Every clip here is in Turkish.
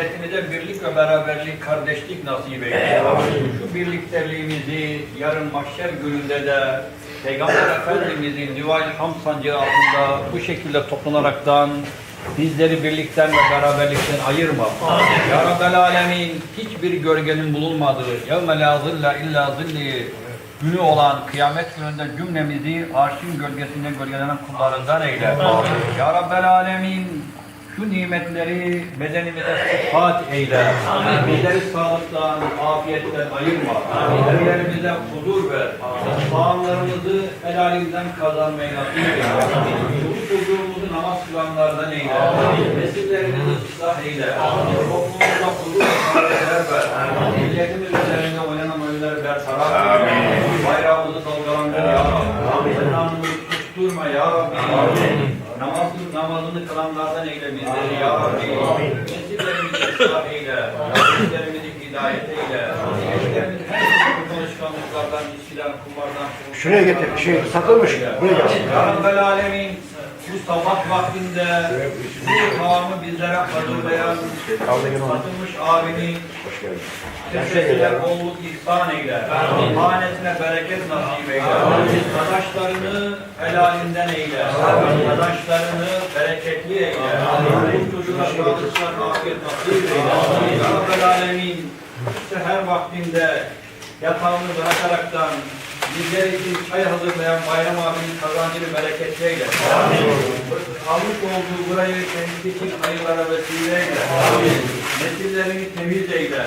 Milletimize birlik ve beraberlik, kardeşlik nasip eyle. Şu birliklerliğimizi yarın mahşer gününde de Peygamber Efendimizin Divan Ham Sancağı altında bu şekilde toplanaraktan bizleri birlikten ve beraberlikten ayırma. Ya Rabbel Alemin hiçbir gölgenin bulunmadığı yevme la zilla illa zilli günü olan kıyamet gününde cümlemizi arşın gölgesinden gölgelenen kullarından eyle. Ya Rabbel Alemin şu nimetleri bedenimize sıfat eyle. Bizleri sağlıktan, afiyetten ayırma. Evlerimize huzur ver. Sağımlarımızı helalinden kazanmayı nasip eyle. Çocuğumuzu namaz kılanlardan eyle. Nesillerimizi ıslah eyle. Toplumumuza huzur ver. Milletimiz üzerinde oynanan oyunları bertaraf eyle. Bayrağımızı dalgalandır ya Rabbi. Ezanımızı susturma ya Rabbi. Namazını, namazını kılanlardan eyle bizleri ya Rabbi. Nesillerimizi ıslah eyle. Nesillerimizi hidayet eyle. Gençlerimizi her türlü konuşkanlıklardan, içkiden, kumardan, Şuraya getir, şey satılmış. Buraya gel. Ya Rabbel Alemin bu sabah vaktinde bu kavamı bizlere hazırlayan satılmış abinin Hoş geldin. Teşekkürler, bolluk ihsan eyle. Hanesine bereket nasip eyle. Kazançlarını helalinden eyle. Kazançlarını bereketli eyle. Bu çocuklar sağlıklar, afiyet nasip eyle. Rabbel Alemin seher vaktinde yatağını bırakaraktan bizler için çay hazırlayan Bayram abinin kazancını bereketli eyle. Almış olduğu burayı kendisi için hayırlara vesile eyle. Nesillerini temiz eyle.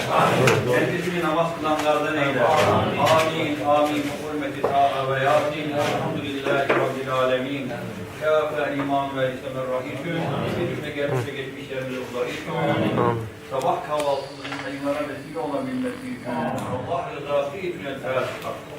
Kendisini namaz kılanlardan eyle. Amin. Amin. Hürmeti sa'a ve yasin. Elhamdülillahi Rabbil alemin. Kâfe iman ve isemer rahîtün. Geçmişe gelmişe geçmişlerimize ulaşın. Sabah kahvaltımızın hayırlara vesile olabilmesi için Allah rızası için el Fatiha.